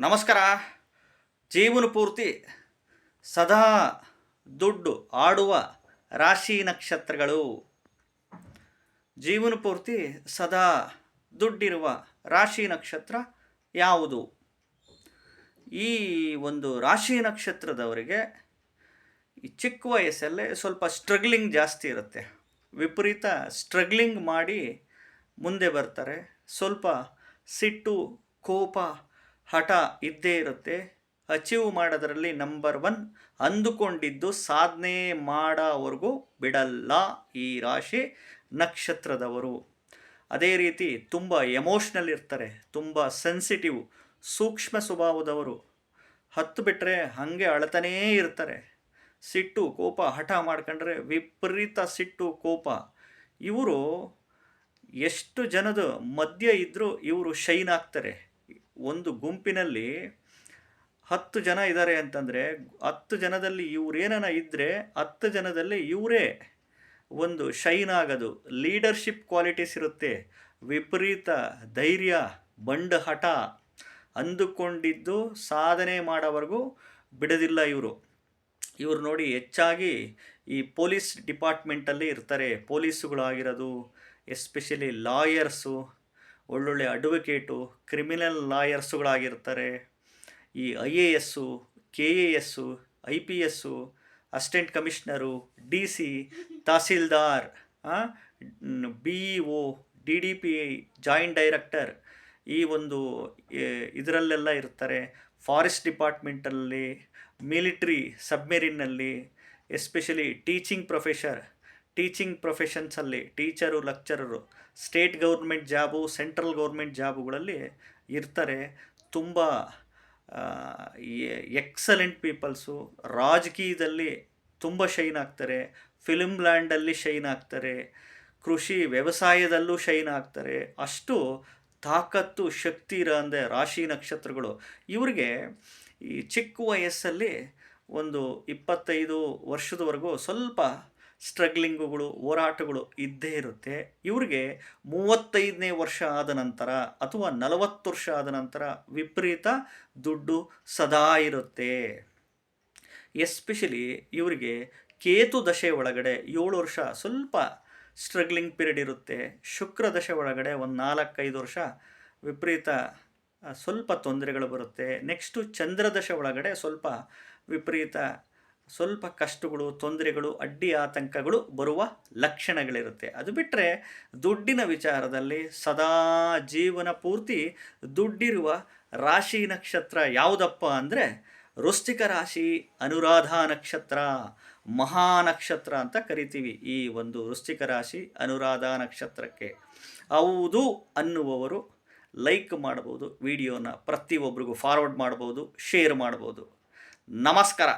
ನಮಸ್ಕಾರ. ಜೀವನ ಪೂರ್ತಿ ಸದಾ ದುಡ್ಡು ಆಡುವ ರಾಶಿ ನಕ್ಷತ್ರಗಳು. ಜೀವನ ಪೂರ್ತಿ ಸದಾ ದುಡ್ಡಿರುವ ರಾಶಿ ನಕ್ಷತ್ರ ಯಾವುದು? ಈ ಒಂದು ರಾಶಿ ನಕ್ಷತ್ರದವರಿಗೆ ಈ ಚಿಕ್ಕ ವಯಸ್ಸಲ್ಲೇ ಸ್ವಲ್ಪ ಸ್ಟ್ರಗ್ಲಿಂಗ್ ಜಾಸ್ತಿ ಇರುತ್ತೆ. ವಿಪರೀತ ಸ್ಟ್ರಗ್ಲಿಂಗ್ ಮಾಡಿ ಮುಂದೆ ಬರ್ತಾರೆ. ಸ್ವಲ್ಪ ಸಿಟ್ಟು, ಕೋಪ ಹಠ ಇದ್ದೇ ಇರುತ್ತೆ. ಅಚೀವ್ ಮಾಡೋದರಲ್ಲಿ ನಂಬರ್ ಒನ್ ಅಂದುಕೊಂಡಿದ್ದು ಸಾಧನೆ ಮಾಡೋವರೆಗೂ ಬಿಡಲ್ಲ ಈ ರಾಶಿ ನಕ್ಷತ್ರದವರು. ಅದೇ ರೀತಿ ತುಂಬ ಎಮೋಷ್ನಲ್ ಇರ್ತಾರೆ, ತುಂಬ ಸೆನ್ಸಿಟಿವ್ ಸೂಕ್ಷ್ಮ ಸ್ವಭಾವದವರು. ಹತ್ತು ಬಿಟ್ಟರೆ ಹಾಗೆ ಅಳ್ತಾನೇ ಇರ್ತಾರೆ. ಸಿಟ್ಟು, ಕೋಪ, ಹಠ ಮಾಡ್ಕೊಂಡ್ರೆ ವಿಪರೀತ ಸಿಟ್ಟು, ಕೋಪ. ಇವರು ಎಷ್ಟು ಜನದ ಮಧ್ಯ ಇದ್ದರೂ ಇವರು ಶೈನ್ ಆಗ್ತಾರೆ. ಒಂದು ಗುಂಪಿನಲ್ಲಿ ಹತ್ತು ಜನ ಇದ್ದಾರೆ ಅಂತಂದರೆ ಹತ್ತು ಜನದಲ್ಲಿ ಇವರೇನ ಇದ್ದರೆ ಹತ್ತು ಜನದಲ್ಲಿ ಇವರೇ ಒಂದು ಶೈನ್ ಆಗೋದು. ಲೀಡರ್ಶಿಪ್ ಕ್ವಾಲಿಟೀಸ್ ಇರುತ್ತೆ. ವಿಪರೀತ ಧೈರ್ಯ ಬಂಡ ಹಠ ಅಂದುಕೊಂಡಿದ್ದು ಸಾಧನೆ ಮಾಡೋವರೆಗೂ ಬಿಡೋದಿಲ್ಲ ಇವರು. ಇವರು ನೋಡಿ ಹೆಚ್ಚಾಗಿ ಈ ಪೊಲೀಸ್ ಡಿಪಾರ್ಟ್ಮೆಂಟಲ್ಲಿ ಇರ್ತಾರೆ. ಪೊಲೀಸುಗಳಾಗಿರೋದು, ಎಸ್ಪೆಷಲಿ ಲಾಯರ್ಸು ಒಳ್ಳೊಳ್ಳೆ ಅಡ್ವೊಕೇಟು, ಕ್ರಿಮಿನಲ್ ಲಾಯರ್ಸುಗಳಾಗಿರ್ತಾರೆ. ಈ I A S, K A S, I P S assistant commissioner, D C, tahsildar B E O, D D P, joint director ಈ ಒಂದು ಇದರಲ್ಲೆಲ್ಲ ಇರ್ತಾರೆ. ಫಾರೆಸ್ಟ್ ಡಿಪಾರ್ಟ್ಮೆಂಟಲ್ಲಿ, ಮಿಲಿಟ್ರಿ ಸಬ್ಮೆರಿನ್ನಲ್ಲಿ especially teaching professor teaching ಪ್ರೊಫೆಷನ್ಸಲ್ಲಿ teacher lecturer state government job central government ಜಾಬುಗಳಲ್ಲಿ ಇರ್ತಾರೆ. ತುಂಬ excellent peoples ರಾಜಕೀಯದಲ್ಲಿ ತುಂಬ ಶೈನ್ ಆಗ್ತಾರೆ. ಫಿಲ್ಮ್ ಲ್ಯಾಂಡಲ್ಲಿ ಶೈನ್ ಆಗ್ತಾರೆ. ಕೃಷಿ ವ್ಯವಸಾಯದಲ್ಲೂ ಶೈನ್ ಆಗ್ತಾರೆ. ಅಷ್ಟು ತಾಕತ್ತು, ಶಕ್ತಿ ಇರೋ ರಾಶಿ ನಕ್ಷತ್ರಗಳು. ಇವರಿಗೆ ಈ ಚಿಕ್ಕ ವಯಸ್ಸಲ್ಲಿ ಒಂದು ಇಪ್ಪತ್ತೈದು ವರ್ಷದವರೆಗೂ ಸ್ವಲ್ಪ ಸ್ಟ್ರಗ್ಲಿಂಗುಗಳು, ಹೋರಾಟಗಳು ಇದ್ದೇ ಇರುತ್ತೆ. ಇವ್ರಿಗೆ ಮೂವತ್ತೈದನೇ ವರ್ಷ ಆದ ನಂತರ ಅಥವಾ ನಲವತ್ತು ವರ್ಷ ಆದ ನಂತರ ವಿಪರೀತ ದುಡ್ಡು ಸದಾ ಇರುತ್ತೆ. ಎಸ್ಪೆಷಲಿ ಇವರಿಗೆ ಕೇತು ದಶೆ ಒಳಗಡೆ ಏಳು ವರ್ಷ ಸ್ವಲ್ಪ ಸ್ಟ್ರಗ್ಲಿಂಗ್ ಪೀರಿಯಡ್ ಇರುತ್ತೆ. ಶುಕ್ರ ದಶೆ ಒಳಗಡೆ ಒಂದು ನಾಲ್ಕೈದು ವರ್ಷ ವಿಪರೀತ ಸ್ವಲ್ಪ ತೊಂದರೆಗಳು ಬರುತ್ತೆ. ನೆಕ್ಸ್ಟು ಚಂದ್ರದಶೆ ಒಳಗಡೆ ಸ್ವಲ್ಪ ವಿಪರೀತ ಸ್ವಲ್ಪ ಕಷ್ಟಗಳು, ತೊಂದರೆಗಳು, ಅಡ್ಡಿ ಆತಂಕಗಳು ಬರುವ ಲಕ್ಷಣಗಳಿರುತ್ತೆ. ಅದು ಬಿಟ್ಟರೆ ದುಡ್ಡಿನ ವಿಚಾರದಲ್ಲಿ ಸದಾ ಜೀವನ ಪೂರ್ತಿ ದುಡ್ಡಿರುವ ರಾಶಿ ನಕ್ಷತ್ರ ಯಾವುದಪ್ಪ ಅಂದರೆ ವೃಶ್ಚಿಕ ರಾಶಿ, ಅನುರಾಧ ನಕ್ಷತ್ರ, ಮಹಾ ನಕ್ಷತ್ರ ಅಂತ ಕರಿತೀವಿ ಈ ಒಂದು ವೃಶ್ಚಿಕ ರಾಶಿ, ಅನುರಾಧ ನಕ್ಷತ್ರಕ್ಕೆ. ಹೌದು ಅನ್ನುವವರು ಲೈಕ್ ಮಾಡ್ಬೋದು, ವಿಡಿಯೋನ ಪ್ರತಿಯೊಬ್ಬರಿಗೂ ಫಾರ್ವರ್ಡ್ ಮಾಡ್ಬೋದು ಶೇರ್ ಮಾಡ್ಬೋದು. ನಮಸ್ಕಾರ!